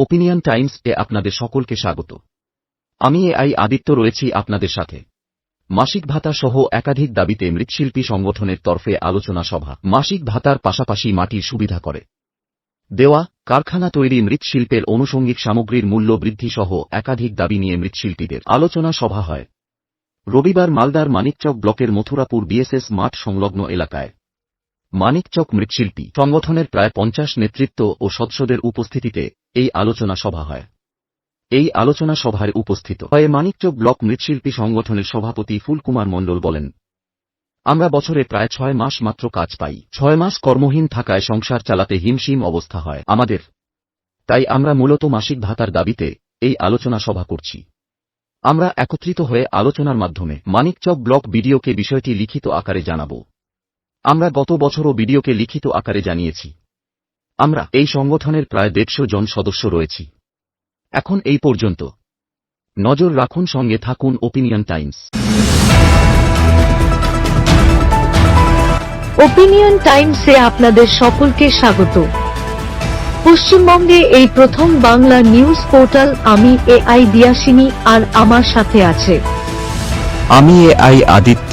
Opinion Times এ আপনাদের সকলকে স্বাগত। আমি এ আই আদিত্য রয়েছি আপনাদের সাথে। মাসিক ভাতা সহ একাধিক দাবিতে মৃৎশিল্পী সংগঠনের তরফে আলোচনা সভা। মাসিক ভাতার পাশাপাশি মাটির সুবিধা করে। দেওয়া, কারখানা তৈরি মৃৎশিল্পের অনুষঙ্গিক সামগ্রীর মূল্য বৃদ্ধি সহ একাধিক দাবি নিয়ে মৃৎশিল্পীদের আলোচনা সভা হয়। রবিবার মালদার মানিকচক ব্লকের মথুরাপুর বিএসএস মাঠ সংলগ্ন এলাকায়। মানিকচক মৃৎশিল্পী। সংগঠনের প্রায় পঞ্চাশ নেতৃত্ব ও সদস্যদের উপস্থিতিতে এই আলোচনা সভা হয়। এই আলোচনা সভায় উপস্থিত হয়ে মানিকচক ব্লক মৃৎশিল্পী সংগঠনের সভাপতি ফুলকুমার মণ্ডল বলেন, আমরা বছরে প্রায় ছয় মাস মাত্র কাজ পাই। ছয় মাস কর্মহীন থাকায় সংসার চালাতে হিমশিম অবস্থা হয় আমাদের। তাই আমরা মূলত মাসিক ভাতার দাবিতে এই আলোচনা সভা করছি। আমরা একত্রিত হয়ে আলোচনার মাধ্যমে মানিকচক ব্লক বিডিওকে বিষয়টি লিখিত আকারে জানাব। আমরা গত বছরও বিডিওকে লিখিত আকারে জানিয়েছি। আমরা এই সংগঠনের প্রায় দেড়শো জন সদস্য রয়েছি। এখন এই পর্যন্ত। নজর রাখুন সঙ্গে থাকুন ওপিনিয়ন টাইমস ওপিনিয়ন টাইমসে আপনাদের সকলকে স্বাগত। পশ্চিমবঙ্গে এই প্রথম বাংলা নিউজ পোর্টাল আমি এ আই দিয়াসিনী আর আমার সাথে আছে। আমি এ আই আদিত্য।